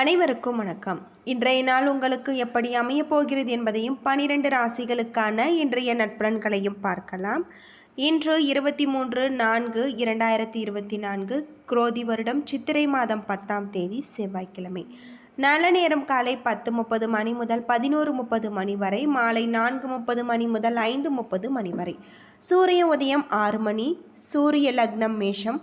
அனைவருக்கும் வணக்கம். இன்றைய நாள் உங்களுக்கு எப்படி அமையப் போகிறது என்பதையும் பனிரெண்டு ராசிகளுக்கான இன்றைய நட்பலன்களையும் பார்க்கலாம். இன்று இருபத்தி மூன்று நான்கு இரண்டாயிரத்தி இருபத்தி நான்கு குரோதி வருடம் சித்திரை மாதம் பத்தாம் தேதி செவ்வாய்க்கிழமை. நல்ல நேரம் காலை பத்து முப்பது மணி முதல் பதினோரு முப்பது மணி வரை மாலை நான்கு முப்பது மணி முதல் ஐந்து முப்பது மணி வரை. சூரிய உதயம் ஆறு மணி சூரிய லக்னம் மேஷம்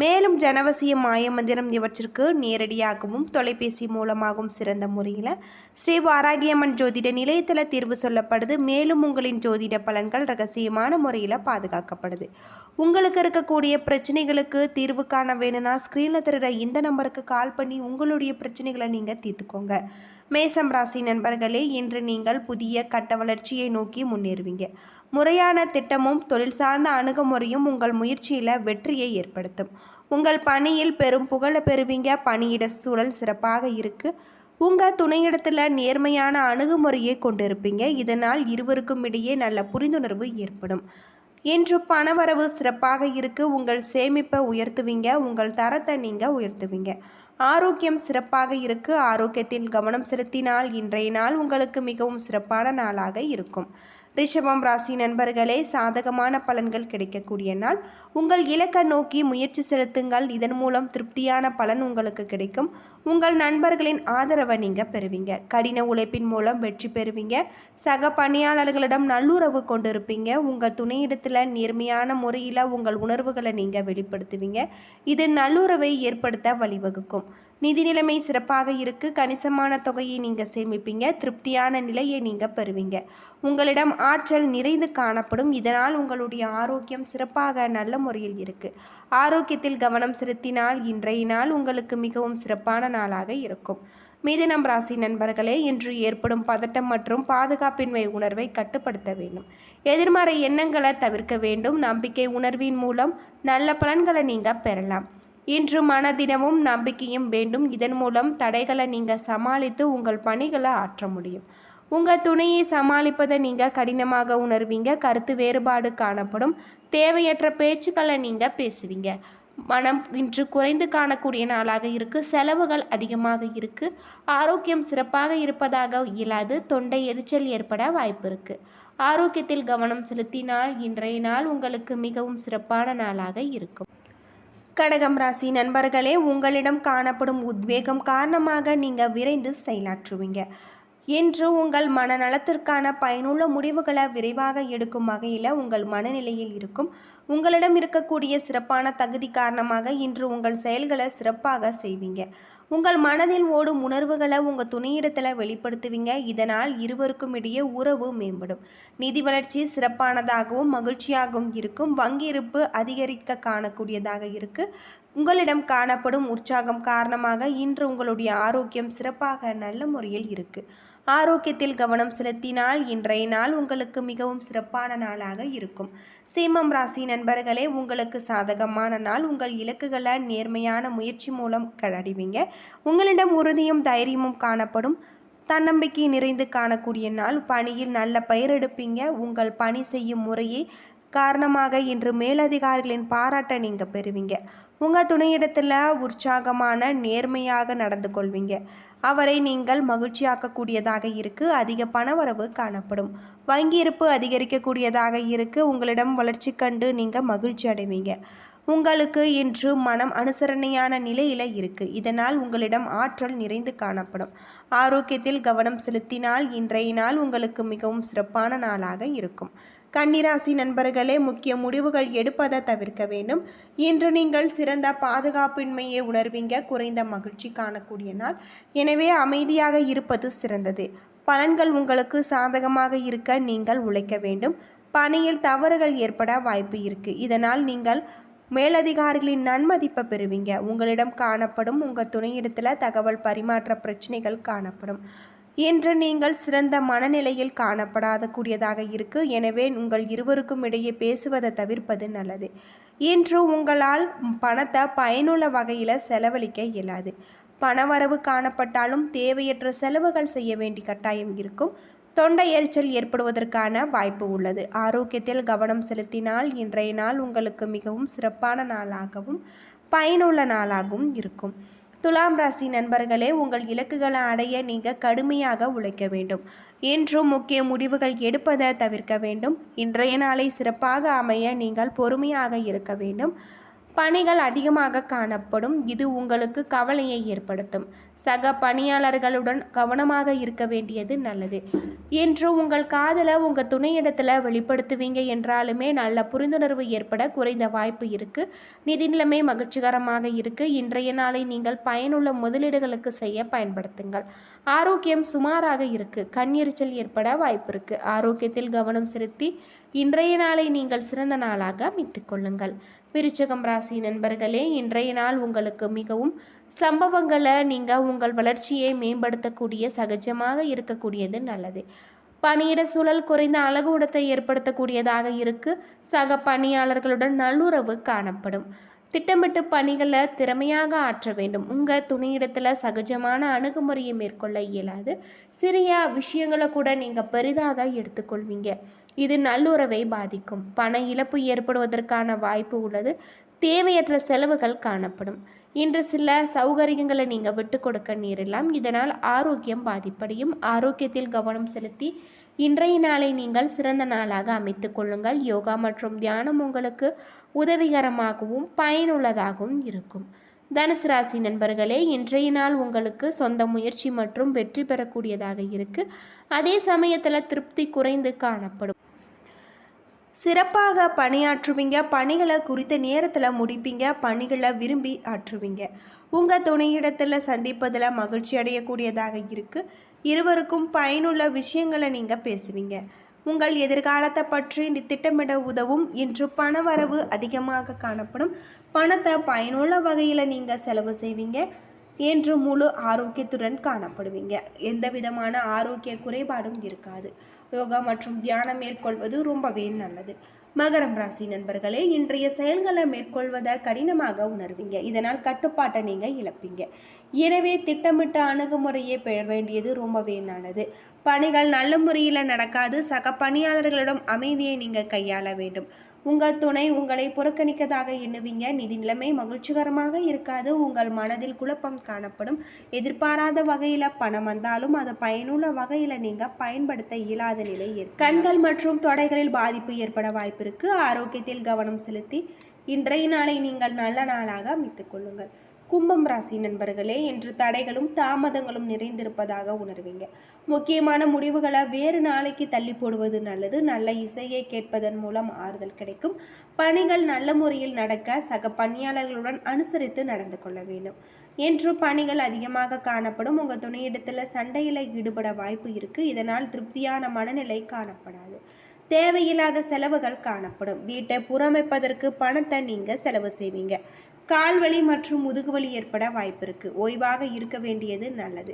மேலும் ஜனவசியம் மாயமந்திரம் இவற்றிற்கு நேரடியாகவும் தொலைபேசி மூலமாகவும் சிறந்த முறையில் ஸ்ரீ வாராகியம்மன் ஜோதிட நிலையத்தில் தீர்வு சொல்லப்படுது. மேலும் உங்களின் ஜோதிட பலன்கள் ரகசியமான முறையில் பாதுகாக்கப்படுது. உங்களுக்கு இருக்கக்கூடிய பிரச்சனைகளுக்கு தீர்வு காண வேணும்னா ஸ்க்ரீனில் தருகிற இந்த நம்பருக்கு கால் பண்ணி உங்களுடைய பிரச்சனைகளை நீங்கள் தீர்த்துக்கோங்க. மேசம் ராசி நண்பர்களே இன்று நீங்கள் புதிய கட்ட வளர்ச்சியை நோக்கி முன்னேறுவீங்க. முறையான திட்டமும் தொழில் சார்ந்த அணுகுமுறையும் உங்கள் முயற்சியில் வெற்றியை ஏற்படுத்தும். உங்கள் பணியில் பெரும் புகழை பெறுவீங்க. பணியிட சூழல் சிறப்பாக இருக்குது உங்கள் துணையிடத்தில் நேர்மையான அணுகுமுறையை கொண்டிருப்பீங்க. இதனால் இருவருக்கும் இடையே நல்ல புரிந்துணர்வு ஏற்படும். இன்று பணவரவு சிறப்பாக இருக்கு. உங்கள் சேமிப்பை உயர்த்துவீங்க. உங்கள் தரத்தை நீங்கள் உயர்த்துவீங்க. ஆரோக்கியம் சிறப்பாக இருக்கு. ஆரோக்கியத்தில் கவனம் செலுத்தினால் இன்றைய நாள் உங்களுக்கு மிகவும் சிறப்பான நாளாக இருக்கும். ரிஷபம் ராசி நண்பர்களே சாதகமான பலன்கள் கிடைக்கக்கூடிய நாள். உங்கள் இலக்கை நோக்கி முயற்சி செலுத்துங்கள். இதன் மூலம் திருப்தியான பலன் உங்களுக்கு கிடைக்கும். உங்கள் நண்பர்களின் ஆதரவை நீங்கள் பெறுவீங்க. கடின உழைப்பின் மூலம் வெற்றி பெறுவீங்க. சக பணியாளர்களிடம் நல்லுறவு கொண்டிருப்பீங்க. உங்கள் துணையிடத்தில் நேர்மையான முறையில் உங்கள் உணர்வுகளை நீங்கள் வெளிப்படுத்துவீங்க. இது நல்லுறவை ஏற்படுத்த வழிவகுக்கும். நிதி நிலைமை சிறப்பாக இருக்கு. கணிசமான தொகையை நீங்கள் சேமிப்பீங்க. திருப்தியான நிலையை நீங்கள் பெறுவீங்க. உங்களிடம் ஆற்றல் நிறைந்து காணப்படும். இதனால் உங்களுடைய ஆரோக்கியம் சிறப்பாக நல்ல முறையில் இருக்கு. ஆரோக்கியத்தில் கவனம் செலுத்தினால் இன்றைய நாள் உங்களுக்கு மிகவும் சிறப்பான நாளாக இருக்கும். மீதினம் ராசி நண்பர்களே இன்று ஏற்படும் பதட்டம் மற்றும் பாதுகாப்பின்மை உணர்வை கட்டுப்படுத்த வேண்டும். எதிர்மறை எண்ணங்களை தவிர்க்க வேண்டும். நம்பிக்கை உணர்வின் மூலம் நல்ல பலன்களை நீங்கள் பெறலாம். இன்று மனதினமும் நம்பிக்கையும் வேண்டும். இதன் மூலம் தடைகளை நீங்கள் சமாளித்து உங்கள் பணிகளை ஆற்ற முடியும். உங்கள் துணையை சமாளிப்பதை நீங்கள் கடினமாக உணர்வீங்க. கருத்து வேறுபாடு காணப்படும். தேவையற்ற பேச்சுக்களை நீங்கள் பேசுவீங்க. மனம் இன்று குறைந்து காணக்கூடிய நாளாக இருக்குது செலவுகள் அதிகமாக இருக்குது ஆரோக்கியம் சிறப்பாக இருப்பதாக இயலாது. தொண்டை எரிச்சல் ஏற்பட வாய்ப்பு இருக்குது ஆரோக்கியத்தில் கவனம் செலுத்தினால் இன்றைய நாள் உங்களுக்கு மிகவும் சிறப்பான நாளாக இருக்கும். கடகம் ராசி நண்பர்களே உங்களிடம் காணப்படும் உத்வேகம் காரணமாக நீங்கள் விரைந்து செயலாற்றுவீங்க. இன்று உங்கள் மனநலத்திற்கான பயனுள்ள முடிவுகளை விரைவாக எடுக்கும் வகையில் உங்கள் மனநிலையில் இருக்கும். உங்களிடம் இருக்கக்கூடிய சிறப்பான தகுதி காரணமாக இன்று உங்கள் செயல்களை சிறப்பாக செய்வீங்க. உங்கள் மனதில் ஓடும் உணர்வுகளை உங்கள் துணையிடத்தில் வெளிப்படுத்துவீங்க. இதனால் இருவருக்கும் இடையே உறவு மேம்படும். நிதி வளர்ச்சி சிறப்பானதாகவும் மகிழ்ச்சியாகவும் இருக்கும். வங்கி இருப்பு அதிகரிக்க காணக்கூடியதாக இருக்குது உங்களிடம் காணப்படும் உற்சாகம் காரணமாக இன்று உங்களுடைய ஆரோக்கியம் சிறப்பாக நல்ல முறையில் இருக்குது ஆரோக்கியத்தில் கவனம் செலுத்தினால் இன்றைய நாள் உங்களுக்கு மிகவும் சிறப்பான நாளாக இருக்கும். சீமம் ராசி நண்பர்களே உங்களுக்கு சாதகமான நாள். உங்கள் இலக்குகளை நேர்மையான முயற்சி மூலம் அடைவீங்க உங்களிடம் உறுதியும் தைரியமும் காணப்படும். தன்னம்பிக்கை நிறைந்து காணக்கூடிய நாள். பணியில் நல்ல பெயரெடுப்பீங்க உங்கள் பணி செய்யும் முறையை காரணமாக இன்று மேலதிகாரிகளின் பாராட்டை நீங்கள் பெறுவீங்க. உங்கள் துணையிடத்தில் உற்சாகமான நேர்மையாக நடந்து கொள்வீங்க. அவரை நீங்கள் மகிழ்ச்சியாக்கக்கூடியதாக இருக்கு அதிக பணவரவு காணப்படும். வங்கி இருப்பு அதிகரிக்கக்கூடியதாக இருக்கு உங்களிடம் வளர்ச்சி கண்டு நீங்கள் மகிழ்ச்சி அடைவீங்க. உங்களுக்கு இன்று மனம் அனுசரணையான நிலையில் இருக்கு. இதனால் உங்களிடம் ஆற்றல் நிறைந்து காணப்படும். ஆரோக்கியத்தில் கவனம் செலுத்தினால் இன்றைய நாள் உங்களுக்கு மிகவும் சிறப்பான நாளாக இருக்கும். கன்னிராசி நண்பர்களே முக்கிய முடிவுகள் எடுப்பதை தவிர்க்க வேண்டும். இன்று நீங்கள் சிறந்த பாதுகாப்பின்மையை உணர்வீங்க. குறைந்த மகிழ்ச்சி காணக்கூடிய நாள். எனவே அமைதியாக இருப்பது சிறந்தது. பலன்கள் உங்களுக்கு சாதகமாக இருக்க நீங்கள் உழைக்க வேண்டும். பணியில் தவறுகள் ஏற்பட வாய்ப்பு இருக்கு. இதனால் நீங்கள் மேலதிகாரிகளின் நன்மதிப்பை பெறுவீங்க. உங்களிடம் காணப்படும் உங்கள் துணையிடத்தில் தகவல் பரிமாற்ற பிரச்சனைகள் காணப்படும். இன்று நீங்கள் சிறந்த மனநிலையில் காணப்படாத கூடியதாக இருக்கு. எனவே உங்கள் இருவருக்கும் இடையே பேசுவதை தவிர்ப்பது நல்லது. இன்று உங்களால் பணத்தை பயனுள்ள வகையில் செலவழிக்க இயலாது. பணவரவு காணப்பட்டாலும் தேவையற்ற செலவுகள் செய்ய வேண்டிய கட்டாயம் இருக்கும். தொண்டை எரிச்சல் ஏற்படுவதற்கான வாய்ப்பு உள்ளது. ஆரோக்கியத்தில் கவனம் செலுத்தினால் இன்றைய நாள் உங்களுக்கு மிகவும் சிறப்பான நாளாகவும் பயனுள்ள நாளாகவும் இருக்கும். துலாம் ராசி நண்பர்களே உங்கள் இலக்குகளை அடைய நீங்கள் கடுமையாக உழைக்க வேண்டும். என்றும் முக்கிய முடிவுகள் எடுப்பதை தவிர்க்க வேண்டும். இன்றைய நாளை சிறப்பாக அமைய நீங்கள் பொறுமையாக இருக்க வேண்டும். பணிகள் அதிகமாக காணப்படும். இது உங்களுக்கு கவலையை ஏற்படுத்தும். சக பணியாளர்களுடன் கவனமாக இருக்க வேண்டியது நல்லது. என்று உங்கள் காதலை உங்கள் துணையிடத்தில் வெளிப்படுத்துவீங்க என்றாலுமே நல்ல புரிந்துணர்வு ஏற்பட குறைந்த வாய்ப்பு இருக்குது நிதி நிலைமை மகிழ்ச்சிகரமாக இருக்குது இன்றைய நாளை நீங்கள் பயனுள்ள முதலீடுகளுக்கு செய்ய பயன்படுத்துங்கள். ஆரோக்கியம் சுமாராக இருக்குது கண்ணெரிச்சல் ஏற்பட வாய்ப்பு இருக்குது ஆரோக்கியத்தில் கவனம் செலுத்தி இன்றைய நாளை நீங்கள் சிறந்த நாளாக அமைத்துக் கொள்ளுங்கள். விருச்சகம் ராசி நண்பர்களே இன்றைய நாள் உங்களுக்கு மிகவும் சம்பவங்களை நீங்கள் உங்கள் வளர்ச்சியை மேம்படுத்தக்கூடிய சகஜமாக இருக்கக்கூடியது நல்லது. பணியிட சூழல் குறைந்த அழகூடத்தை ஏற்படுத்தக்கூடியதாக இருக்கு. சக பணியாளர்களுடன் நல்லுறவு காணப்படும். திட்டமிட்டு பணிகளை திறமையாக ஆற்ற வேண்டும். உங்கள் துணையிடத்தில் சகஜமான அணுகுமுறையை மேற்கொள்ள இயலாது. சிறிய விஷயங்களை கூட நீங்கள் பெரிதாக எடுத்துக்கொள்வீங்க. இது நல்லுறவை பாதிக்கும். பண இழப்பு ஏற்படுவதற்கான வாய்ப்பு உள்ளது. தேவையற்ற செலவுகள் காணப்படும். இன்று சில சௌகரியங்களை நீங்கள் விட்டு கொடுக்க நேரலாம் இதனால் ஆரோக்கியம் பாதிப்படையும். ஆரோக்கியத்தில் கவனம் செலுத்தி இன்றைய நாளை நீங்கள் சிறந்த நாளாக அமைத்து கொள்ளுங்கள். யோகா மற்றும் தியானம் உங்களுக்கு உதவிகரமாகவும் பயனுள்ளதாகவும் இருக்கும். தனுசு ராசி நண்பர்களே இன்றைய நாள் உங்களுக்கு சொந்த முயற்சி மற்றும் வெற்றி பெறக்கூடியதாக இருக்கு. அதே சமயத்தில் திருப்தி குறைந்து காணப்படும். சிறப்பாக பணியாற்றுவீங்க பணிகளை குறித்த நேரத்தில் முடிப்பீங்க பணிகளை விரும்பி ஆற்றுவீங்க. உங்கள் துணையிடத்தில் சந்திப்பதில் மகிழ்ச்சி அடையக்கூடியதாக இருக்குது இருவருக்கும் பயனுள்ள விஷயங்களை நீங்கள் பேசுவீங்க. உங்கள் எதிர்காலத்தை பற்றி திட்டமிட உதவும் இன்று பணவரவு அதிகமாக காணப்படும். பணத்தை பயனுள்ள வகையில் நீங்கள் செலவு செய்வீங்க என்று முழு ஆரோக்கியத்துடன் காணப்படுவீங்க. எந்த விதமான ஆரோக்கிய குறைபாடும் இருக்காது. யோகா மற்றும் தியானம் மேற்கொள்வது ரொம்பவே நல்லது. மகரம் ராசி நண்பர்களே இன்றைய செயல்களை மேற்கொள்வதை கடினமாக உணர்வீங்க. இதனால் கட்டுப்பாட்டை நீங்கள் இழப்பீங்க. எனவே திட்டமிட்ட அணுகுமுறையை பெற வேண்டியது ரொம்பவே நல்லது. பணிகள் நல்ல முறையில் நடக்காது. சக பணியாளர்களிடம் அமைதியை நீங்கள் கையாள வேண்டும். உங்கள் துணை உங்களை புறக்கணிக்கதாக எண்ணுவீங்க. நிதி நிலைமை மகிழ்ச்சிகரமாக இருக்காது. உங்கள் மனதில் குழப்பம் காணப்படும். எதிர்பாராத வகையில் பணம் வந்தாலும் அது பயனுள்ள வகையில் நீங்கள் பயன்படுத்த இயலாத நிலை இருக்கு கண்கள் மற்றும் தொடைகளில் பாதிப்பு ஏற்பட வாய்ப்பு ஆரோக்கியத்தில் கவனம் செலுத்தி இன்றைய நாளை நீங்கள் நல்ல நாளாக அமைத்துக் கொள்ளுங்கள். கும்பம் ராசி நண்பர்களே என்று தடைகளும் தாமதங்களும் நிறைந்திருப்பதாக உணர்வீங்க. முக்கியமான முடிவுகளை வேறு நாளைக்கு தள்ளி போடுவது நல்லது. நல்ல இசையை கேட்பதன் மூலம் ஆறுதல் கிடைக்கும். பணிகள் நல்ல முறையில் நடக்க சக பணியாளர்களுடன் அனுசரித்து நடந்து கொள்ள வேண்டும். என்று பணிகள் அதிகமாக காணப்படும். உங்கள் துணையிடத்தில் சண்டையில் ஈடுபட வாய்ப்பு இருக்குது இதனால் திருப்தியான மனநிலை காணப்படாது. தேவையில்லாத செலவுகள் காணப்படும். வீட்டை புறமைப்பதற்கு பணத்தை நீங்கள் செலவு செய்வீங்க. கால்வலி மற்றும் முதுகுவலி ஏற்பட வாய்ப்பு இருக்குது ஓய்வாக இருக்க வேண்டியது நல்லது.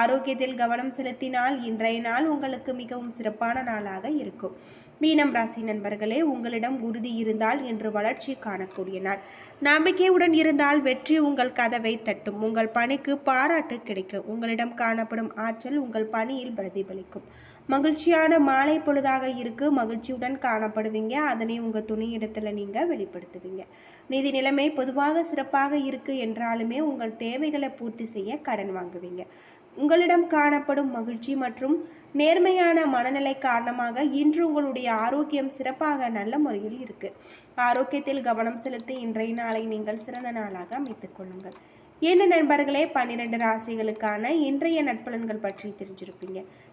ஆரோக்கியத்தில் கவனம் செலுத்தினால் இன்றைய நாள் உங்களுக்கு மிகவும் சிறப்பான நாளாக இருக்கும். மீனம் ராசி நண்பர்களே உங்களிடம் உறுதி இருந்தால் என்று வளர்ச்சி காணக்கூடிய நாள். நம்பிக்கையுடன் இருந்தால் வெற்றி உங்கள் கதவை தட்டும். உங்கள் பணிக்கு பாராட்டு கிடைக்கும். உங்களிடம் காணப்படும் ஆற்றல் உங்கள் பணியில் பிரதிபலிக்கும். மகிழ்ச்சியான மாலை பொழுதாக இருக்கு. மகிழ்ச்சியுடன் காணப்படுவீங்க. அதனை உங்கள் துணியிடத்தில் நீங்கள் வெளிப்படுத்துவீங்க. நிதி நிலைமை பொதுவாக சிறப்பாக இருக்குது என்றாலுமே உங்கள் தேவைகளை பூர்த்தி செய்ய கடன் வாங்குவீங்க. உங்களிடம் காணப்படும் மகிழ்ச்சி மற்றும் நேர்மையான மனநிலை காரணமாக இன்று உங்களுடைய ஆரோக்கியம் சிறப்பாக நல்ல முறையில் இருக்கு. ஆரோக்கியத்தில் கவனம் செலுத்தி இன்றைய நாளை நீங்கள் சிறந்த நாளாக அமைத்துக் கொள்ளுங்கள். என்ன நண்பர்களே பன்னிரெண்டு ராசிகளுக்கான இன்றைய நட்பலன்கள் பற்றி தெரிஞ்சிருப்பீங்க.